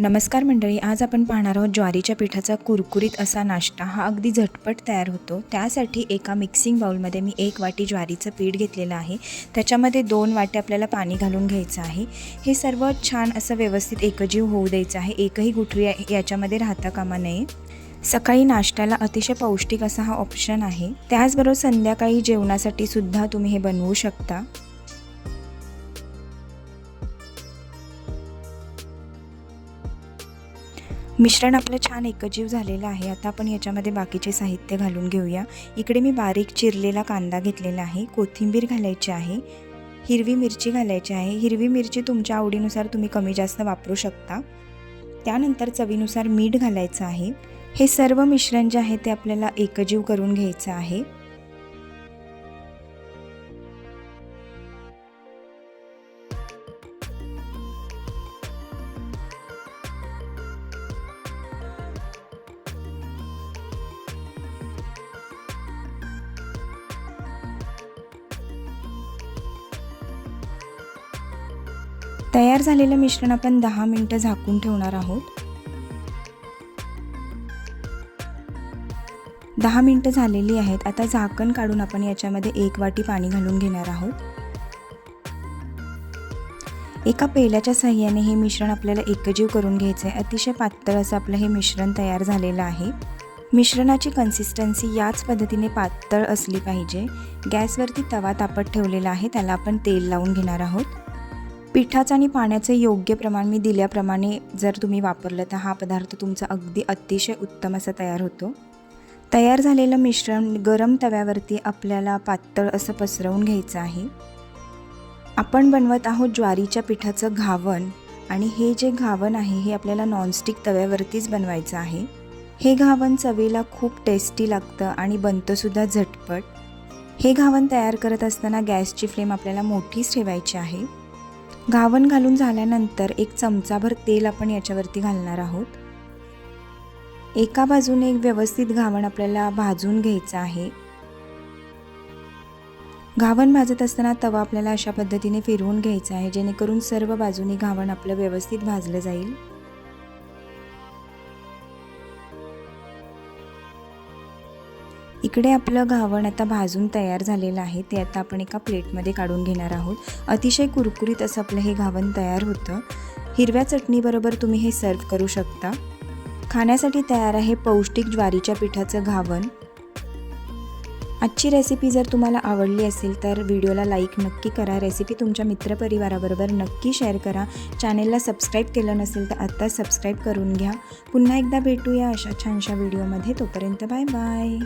नमस्कार मंडळी आज आपण पाहणार आहोत ज्वारीच्या पिठाचा कुरकुरीत असा नाश्ता. हा अगदी झटपट तयार होतो. त्यासाठी एका मिक्सिंग बाउलमध्ये मी एक वाटी ज्वारीचं पीठ घेतलेलं आहे. त्याच्यामध्ये दोन वाटे आपल्याला पाणी घालून घ्यायचं आहे. हे सर्व छान असं व्यवस्थित एकजीव होऊ द्यायचं आहे. एकही गुठळी याच्यामध्ये राहता कामा नये. सकाळी नाश्त्याला अतिशय पौष्टिक असा हा ऑप्शन आहे. त्याचबरोबर संध्याकाळी जेवणासाठी सुद्धा तुम्ही हे बनवू शकता. मिश्रण आपलं छान एकजीव झालेलं आहे. आता आपण याच्यामध्ये बाकीचे साहित्य घालून घेऊया. इकडे मी बारीक चिरलेला कांदा घेतलेला आहे. कोथिंबीर घालायची आहे. हिरवी मिरची घालायची आहे. हिरवी मिरची तुमच्या आवडीनुसार तुम्ही कमी जास्त वापरू शकता. त्यानंतर चवीनुसार मीठ घालायचं आहे. हे सर्व मिश्रण जे आहे ते आपल्याला एकजीव करून घ्यायचं आहे. तयार झालेलं मिश्रण आपण दहा मिनटं झाकून ठेवणार आहोत. दहा मिनटं झालेली आहेत. आता झाकण काढून आपण याच्यामध्ये एक वाटी पाणी घालून घेणार आहोत. एका पेल्याच्या सहाय्याने हे मिश्रण आपल्याला एकजीव करून घ्यायचं आहे. अतिशय पातळ असं आपलं हे मिश्रण तयार झालेलं आहे. मिश्रणाची कन्सिस्टन्सी याच पद्धतीने पातळ असली पाहिजे. गॅसवरती तवा तापत ठेवलेला आहे. त्याला आपण तेल लावून घेणार आहोत. पिठाचं आणि पाण्याचं योग्य प्रमाण मी दिल्याप्रमाणे जर तुम्ही वापरलं तर हा पदार्थ तुमचा अगदी अतिशय उत्तम असा तयार होतो. तयार झालेलं मिश्रण गरम तव्यावरती आपल्याला पातळ असं पसरवून घ्यायचं आहे. आपण बनवत आहोत ज्वारीच्या पिठाचं घावन आणि हे जे घावन आहे हे आपल्याला नॉनस्टिक तव्यावरतीच बनवायचं आहे. हे घावन चवीला खूप टेस्टी लागतं आणि बनतंसुद्धा झटपट. हे घावन तयार करत असताना गॅसची फ्लेम आपल्याला मोठीच ठेवायची आहे. घावन घालून झाल्यानंतर एक चमचाभर तेल आपण याच्यावरती घालणार आहोत. एका बाजूने एक व्यवस्थित घावण आपल्याला भाजून घ्यायचं आहे. घावण भाजत असताना तवा आपल्याला अशा पद्धतीने फिरवून घ्यायचा आहे जेणेकरून सर्व बाजूनी घावण आपलं व्यवस्थित भाजलं जाईल. इकडे आपलं घावण आता भाजून तयार झालेलं आहे ते आता आपण एका प्लेटमध्ये काढून घेणार आहोत. अतिशय कुरकुरीत असं आपलं हे घावण तयार होतं. हिरव्या चटणीबरोबर तुम्ही हे सर्व करू शकता. खाण्यासाठी तयार आहे पौष्टिक ज्वारीच्या पिठाचं घावण. आजची रेसिपी जर तुम्हाला आवडली असेल तर व्हिडिओला लाईक नक्की करा. रेसिपी तुमच्या मित्रपरिवाराबरोबर नक्की शेअर करा. चॅनेलला सबस्क्राईब केलं नसेल तर आत्ता सबस्क्राईब करून घ्या. पुन्हा एकदा भेटूया अशा छानशा व्हिडिओमध्ये तोपर्यंत बाय बाय